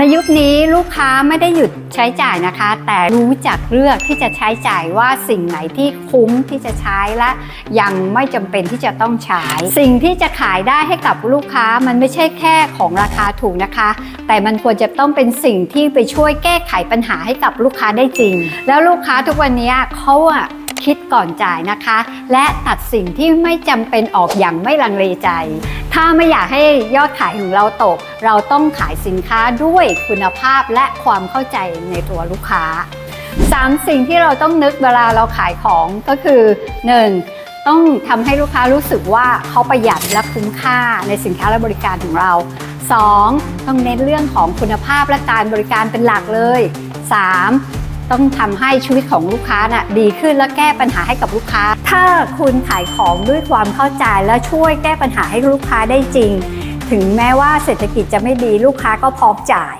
ในยุคนี้ลูกค้าไม่ได้หยุดใช้จ่ายนะคะ แต่รู้จักเลือกที่จะใช้จ่ายว่าสิ่งไหนที่คุ้มที่จะใช้และยังไม่จำเป็นที่จะต้องใช้ สิ่งที่จะขายได้ให้กับลูกค้ามันไม่ใช่แค่ของราคาถูกนะคะ แต่มันควรจะต้องเป็นสิ่งที่ไปช่วยแก้ไขปัญหาให้กับลูกค้าได้จริง แล้วลูกค้าทุกวันนี้เขาอะ คิดก่อนจ่ายนะคะ และตัดสิ่งที่ไม่จำเป็นออกอย่างไม่ลังเลใจ ถ้าไม่อยากให้ยอดขายของเราตก เราต้องขายสินค้าด้วยคุณภาพและความเข้าใจในตัวลูกค้า 3 สิ่งที่เราต้องนึกเวลาเราขายของก็คือ 1. ต้องทำให้ลูกค้ารู้สึกว่าเขาประหยัดและคุ้มค่าในสินค้าและบริการของเรา 2. ต้องเน้นเรื่องของคุณภาพและการบริการเป็นหลักเลย 3. ต้องทำให้ชีวิตของลูกค้าน่ะดีขึ้นและแก้ปัญหาให้กับลูกค้า ถ้าคุณขายของด้วยความเข้าใจและช่วยแก้ปัญหาให้ลูกค้าได้จริง ถึงแม้ว่าเศรษฐกิจจะไม่ดีลูกค้าก็พร้อมจ่าย